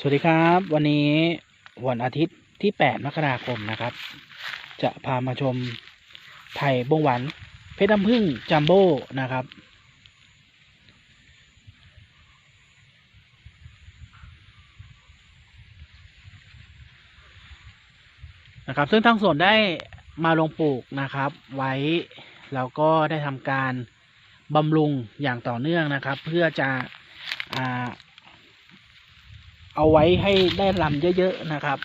สวัสดีครับ วันนี้วันอาทิตย์ที่ 8 มกราคมนะครับ จะพามาชมไผ่บงหวัน เพชรน้ำผึ้งจัมโบ้นะครับ นะครับ ซึ่งทั้งส่วนได้มาลงปลูกนะครับ ไว้แล้วก็ได้ทำการบำรุงอย่างต่อเนื่องนะครับ เพื่อจะอ่า เอาไว้ให้ได้ลำเยอะๆนะครับ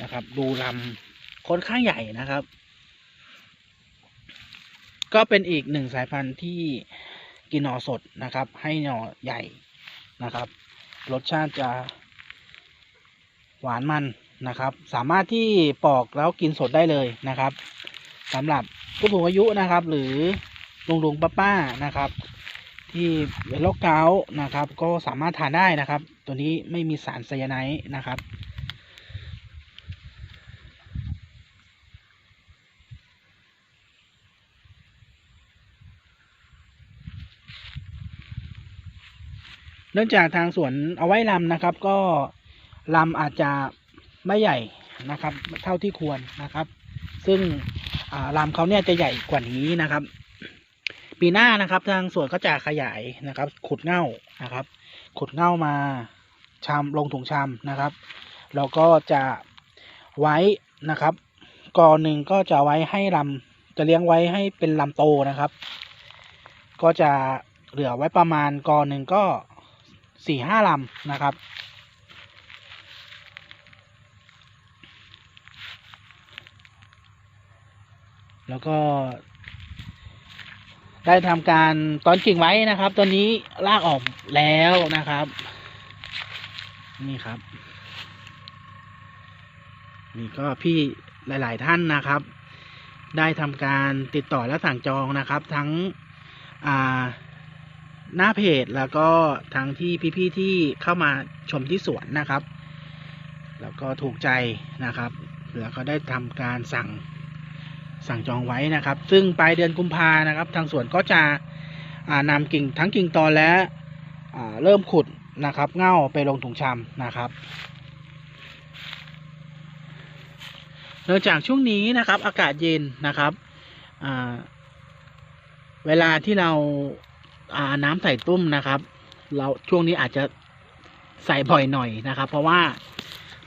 นะครับ ดูลำค่อนข้างใหญ่นะครับ ก็เป็นอีกหนึ่งสายพันธุ์ที่กินหน่อสดนะครับ ให้หน่อใหญ่นะครับ รสชาติจะหวานมันนะครับ สามารถที่ปอกแล้วกินสดได้เลยนะครับสำหรับผู้สูงอายุนะครับ หรือ ลุงลุงป้าป้าๆนะครับ ที่เป็นโรคเกาต์นะครับ ก็สามารถทานได้นะครับ ตัวนี้ไม่มีสารไซยาไนด์นะครับเนื่องจากทางสวนเอาไว้ลำนะครับ ก็ลำอาจจะไม่ใหญ่นะครับ เท่าที่ควรนะครับ ซึ่งลำเขาเนี่ยจะใหญ่กว่านี้นะครับ ปีหน้านะครับทางสวนก็จะขยายนะครับ ขุดเง่านะครับ ขุดเง่ามาชามลงถุงชามนะครับแล้วก็จะไว้นะครับกอหนึ่งก็จะไว้ให้ลำจะเลี้ยงไว้ให้เป็นลำโตนะครับ ก็จะเหลือไว้ประมาณกอหนึ่งก็สี่ห้าลำนะครับ แล้วก็ ได้ทำการตอนกิ่งไว้นะครับ ตอนนี้ลากออกแล้วนะครับ นี่ครับ นี่ก็พี่หลาย ๆ ท่านนะครับ ได้ทำการติดต่อและสั่งจองนะครับ ทั้งอ่าหน้าเพจแล้วก็ทั้งที่พี่ ๆ ที่เข้ามาชมที่สวนนะครับ แล้วก็ถูกใจนะครับแล้วก็ได้ทำการสั่ง สั่งจองไว้นะครับ ซึ่งปลายเดือนกุมภานะครับ ทางสวนก็จะอ่านำกิ่งทั้งกิ่งตอนและเริ่มขุดนะครับ เง่าไปลงถุงชำนะครับเนื่องจากช่วงนี้นะครับ อากาศเย็นนะครับเวลาที่เราอาน้ำใส่ตุ้มนะครับ เราช่วงนี้อาจจะใส่บ่อยหน่อยนะครับ เพราะว่า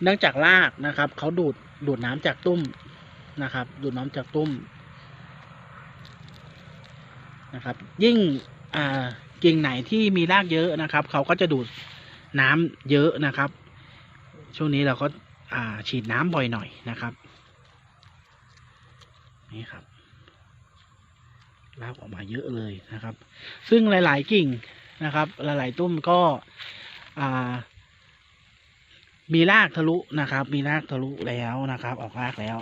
เนื่องจากรากนะครับเขาดูดดูดน้ำจากตุ้ม นะครับ ดูดน้ำจากตุ้มนะครับ ยิ่งกิ่งไหนที่มีรากเยอะนะครับ เขาก็จะดูดน้ำเยอะนะครับ ช่วงนี้เราก็าฉีดน้ำบ่อยหน่อยนะครับ นี่ครับรากออกมาเยอะเลยนะครับ ซึ่งหลาย ๆ กิ่งนะครับ หลาย ๆ ตุ้มก็มีรากทะลุนะครับ มีรากทะลุแล้วนะครับ ออกรากแล้ว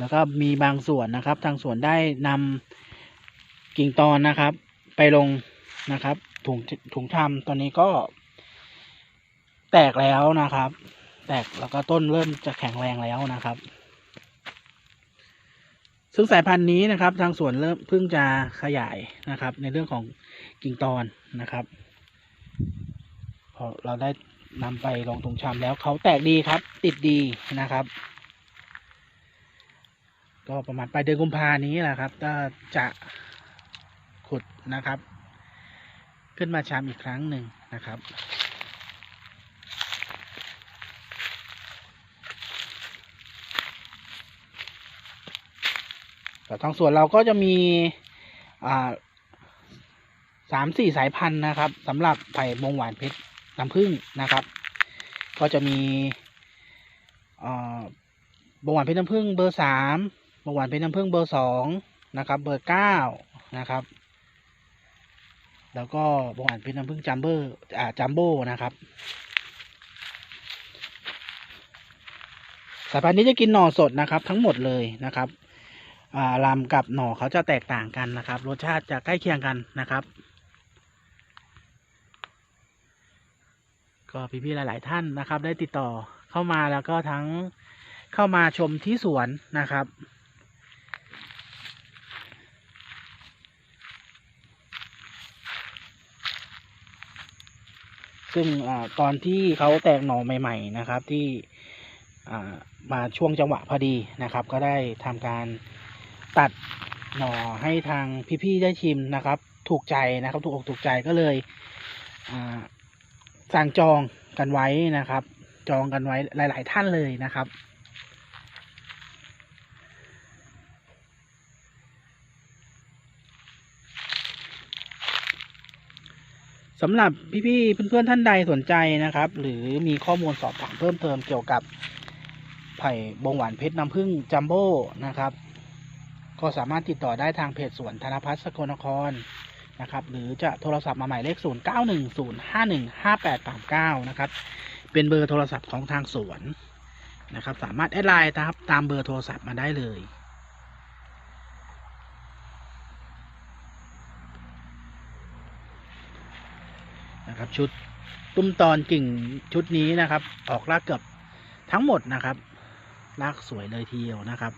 แล้วก็มีบางส่วนนะครับ ทางสวนได้นำกิ่งตอนนะครับ ไปลงนะครับ ถุงถุงทำตอนนี้ก็ แตกแล้วนะครับ แตกแล้วก็ต้นเริ่มจะแข็งแรงแล้วนะครับ ซึ่งสายพันธุ์นี้นะครับ ทางสวนเริ่มเพิ่งจะขยายนะครับ ในเรื่องของกิ่งตอนนะครับ พอเราได้นำไปลงถุงชำแล้วเขาแตกดีครับ ติดดีนะครับ ก็ประมาณปลายเดือนกุมภานี้แหละครับ ก็จะขุดนะครับ ขึ้นมาชามอีกครั้งหนึ่งนะครับแต่ทางส่วนเราก็จะมีสามสี่สายพันธุ์นะครับสำหรับไผ่มงหวานเพชรน้ำผึ้งนะครับ ก็จะมีอ่าบงหวานเพชรน้ำผึ้งเบอร์สาม บงหวานเพชรน้ำผึ้งเบอร์สองนะครับ เบอร์เก้านะครับ แล้วก็บงหวานเพชรน้ำผึ้งจัมเบอร์อ่าจัมโบ้นะครับสายพันธุ์นี้จะกินหน่อสดนะครับ ทั้งหมดเลยนะครับอ่าลำกับหน่อเขาจะแตกต่างกันนะครับ รสชาติจะใกล้เคียงกันนะครับ ก็พี่ๆหลาย ๆ ท่านนะครับ ได้ติดต่อเข้ามาแล้วก็ทั้งเข้ามาชมที่สวนนะครับ ซึ่งอตอนที่เขาแตกหน่อใหม่ ๆ นะครับ ที่มาช่วงจังหวะพอดีนะครับ ก็ได้ทำการตัดหน่อให้ทางพี่ๆได้ชิมนะครับ ถูกใจนะครับ ถูกอกถูกใจก็เลยสั่งจองกันไว้นะครับ จองกันไว้หลาย ๆ ท่านเลยนะครับ สำหรับพี่ๆเพื่อนๆท่านใดสนใจนะครับ หรือมีข้อมูลสอบถามเพิ่มเติมเกี่ยวกับไผ่บงหวานเพชรน้ำผึ้งจัมโบ้นะครับ ก็สามารถติดต่อได้ทางเพจสวนธนพัฒน์สกลนครนะครับ หรือจะโทรศัพท์มาหมายเลข 0 9 1 0 5 1 5 8 3 9 นะครับ เป็นเบอร์โทรศัพท์ของทางสวนนะครับ สามารถแอดไลน์นะครับตามเบอร์โทรศัพท์มาได้เลย นะครับ ชุดตุ้มตอนกิ่งชุดนี้นะครับ ออกรากเกือบทั้งหมดนะครับ รากสวยเลยทีเดียวนะครับ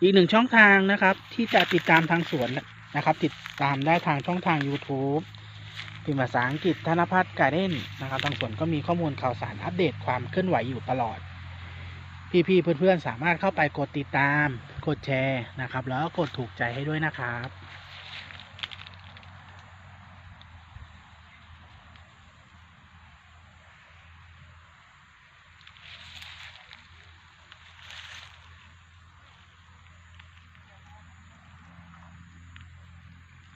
อีกหนึ่งช่องทางนะครับ ที่จะติดตามทางสวนนะครับ ติดตามได้ทางช่องทาง YouTube พิมพ์ภาษาอังกฤษธนพัฒน์การเด้นนะครับ ทางสวนก็มีข้อมูลข่าวสารอัปเดตความเคลื่อนไหวอยู่ตลอด พี่ๆเพื่อนๆสามารถเข้าไปกดติดตาม กดแชร์นะครับ แล้วก็กดถูกใจให้ด้วยนะครับ